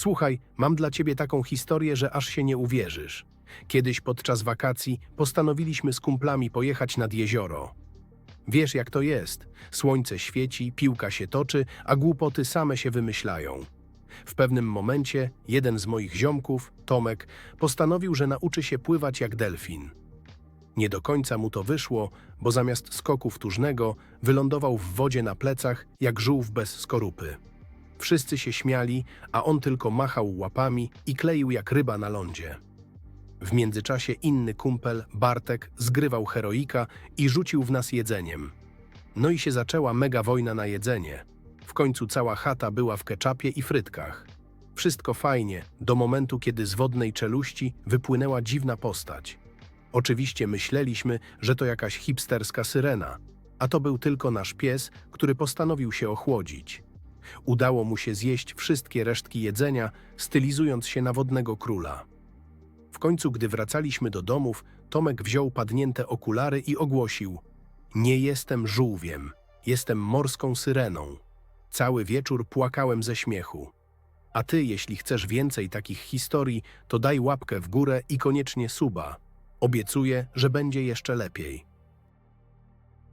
Słuchaj, mam dla ciebie taką historię, że aż się nie uwierzysz. Kiedyś podczas wakacji postanowiliśmy z kumplami pojechać nad jezioro. Wiesz, jak to jest. Słońce świeci, piłka się toczy, a głupoty same się wymyślają. W pewnym momencie jeden z moich ziomków, Tomek, postanowił, że nauczy się pływać jak delfin. Nie do końca mu to wyszło, bo zamiast skoku wtórnego wylądował w wodzie na plecach jak żółw bez skorupy. Wszyscy się śmiali, a on tylko machał łapami i kleił jak ryba na lądzie. W międzyczasie inny kumpel, Bartek, zgrywał heroika i rzucił w nas jedzeniem. No i się zaczęła mega wojna na jedzenie. W końcu cała chata była w keczapie i frytkach. Wszystko fajnie, do momentu, kiedy z wodnej czeluści wypłynęła dziwna postać. Oczywiście myśleliśmy, że to jakaś hipsterska syrena, a to był tylko nasz pies, który postanowił się ochłodzić. Udało mu się zjeść wszystkie resztki jedzenia, stylizując się na wodnego króla. W końcu, gdy wracaliśmy do domów, Tomek wziął padnięte okulary i ogłosił: Nie jestem żółwiem, jestem morską syreną. Cały wieczór płakałem ze śmiechu. A ty, jeśli chcesz więcej takich historii, to daj łapkę w górę i koniecznie suba. Obiecuję, że będzie jeszcze lepiej.